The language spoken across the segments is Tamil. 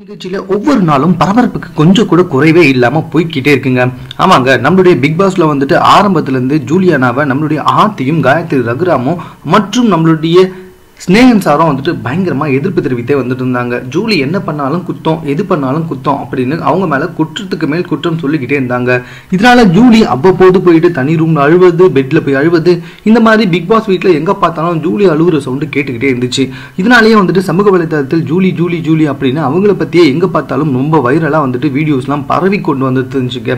நிகழ்ச்சியில் ஒவ்வொரு நாளும் பரபரப்புக்கு கொஞ்சம் கூட குறைவே இல்லாமல் போய்க்கிட்டே இருக்குங்க. ஆமாங்க நம்மளுடைய பிக் பாஸ்ல வந்துட்டு ஆரம்பத்துலேருந்து ஜூலியானாவை நம்மளுடைய ஆர்த்தியும் காயத்ரி ரகுராமும் மற்றும் நம்மளுடைய ஸ்னேகன் சாரும் வந்துட்டு பயங்கரமாக எதிர்ப்பு தெரிவித்தே வந்துட்டு இருந்தாங்க. ஜூலி என்ன பண்ணாலும் குத்தம் எது பண்ணாலும் குத்தம் அப்படின்னு அவங்க மேலே குற்றத்துக்கு மேல் குற்றம் சொல்லிக்கிட்டே இருந்தாங்க. இதனால ஜூலி அவ்வப்போது போயிட்டு தனி ரூம்ல அழுவது பெட்டில் போய் அழுவது இந்த மாதிரி பிக் பாஸ் வீட்டில் எங்கே பார்த்தாலும் ஜூலி அழுகுற சவுண்டு கேட்டுக்கிட்டே இருந்துச்சு. இதனாலேயே வந்துட்டு சமூக வலைதளத்தில் ஜூலி ஜூலி ஜூலி அப்படின்னு அவங்கள பற்றியே எங்கே பார்த்தாலும் ரொம்ப வைரலாக வந்துட்டு வீடியோஸ்லாம் பரவி கொண்டு வந்துட்டு இருந்துச்சுங்க.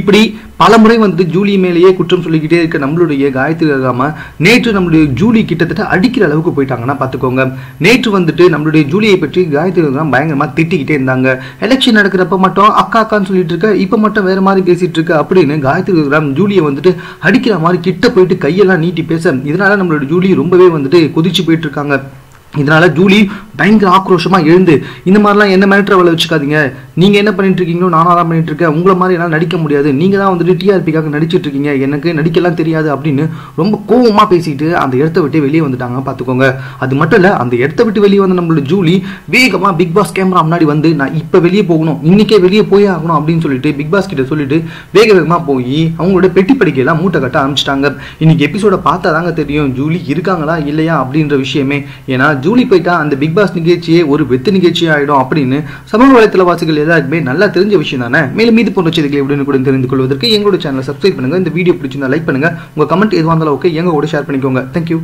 இப்படி பல முறை வந்து ஜூலி மேலேயே குற்றம் சொல்லிக்கிட்டே இருக்க நம்மளுடைய காயத்ரி ரகாம நேற்று நம்மளுடைய ஜூலி கிட்டத்தட்ட அடிக்கிற அளவுக்கு போயிட்டாங்க. பண்ணுறாங்கன்னா பார்த்துக்கோங்க. நேற்று வந்துட்டு நம்மளுடைய ஜூலியை பற்றி காயத்ரி ரகாம் பயங்கரமா திட்டிக்கிட்டே இருந்தாங்க. எலெக்ஷன் நடக்கிறப்ப மட்டும் அக்கா அக்கான்னு சொல்லிட்டு இருக்க இப்போ மட்டும் வேற மாதிரி பேசிட்டு இருக்க அப்படின்னு காயத்ரி ரகாம் ஜூலியை வந்துட்டு அடிக்கிற மாதிரி கிட்ட போயிட்டு கையெல்லாம் நீட்டி பேச இதனால நம்மளுடைய ஜூலி ரொம்பவே வந்துட்டு கொதிச்சு போயிட்டு இருக்காங்க. இதனால ஜூலி பயங்கர ஆக்ரோஷமாக எழுந்து இந்த மாதிரிலாம் என்ன மிரட்டுற வேலை வச்சுக்காதீங்க. நீங்கள் என்ன பண்ணிட்டு இருக்கீங்களோ நானும் தான் பண்ணிட்டு இருக்கேன். உங்களை மாதிரி என்னால் நடிக்க முடியாது. நீங்கள் தான் வந்துட்டு டிஆர்பிக்காக நடிச்சிட்டு இருக்கீங்க. எனக்கு நடிக்கலாம் தெரியாது அப்படின்னு ரொம்ப கோபமாக பேசிட்டு அந்த இடத்த விட்டு வெளியே வந்துட்டாங்க. பார்த்துக்கோங்க. அது மட்டும் இல்லை அந்த இடத்த விட்டு வெளியே வந்த நம்மளோட ஜூலி வேகமாக பிக் பாஸ் கேமரா முன்னாடி வந்து நான் இப்போ வெளியே போகணும். இன்னைக்கே வெளியே போயே ஆகணும் அப்படின்னு சொல்லிட்டு பிக் பாஸ் கிட்ட சொல்லிட்டு வேக வேகமாக போய் அவங்களோட பெட்டி படிக்கையெல்லாம் மூட்டை கட்ட ஆரம்பிச்சிட்டாங்க. இன்னைக்கு எபிசோட பார்த்தா தாங்க தெரியும் ஜூலி இருக்காங்களா இல்லையா அப்படின்ற விஷயமே. ஏன்னா ஜூலி போயிட்டா அந்த பிக் பாஸ் நிகழ்ச்சியே ஒரு வெத்து நிகழ்ச்சி ஆயிடும் அப்படின்னு சமூக வலைத்தளவாசிகள் எல்லாருக்குமே நல்லா தெரிஞ்ச விஷயம் தானே? மேலும் மீது போன்ற செய்திகளை உடனே கூட தெரிந்து கொள்வதற்கு எங்களோட சேனலை சப்ஸ்கிரைப் பண்ணுங்க. இந்த வீடியோ பிடிச்சிருந்தா லைக் பண்ணுங்க. உங்க கமெண்ட் எதுவாக இருந்தாலும் ஓகே எங்க கூட ஷேர் பண்ணிக்கோங்க. தேங்க்யூ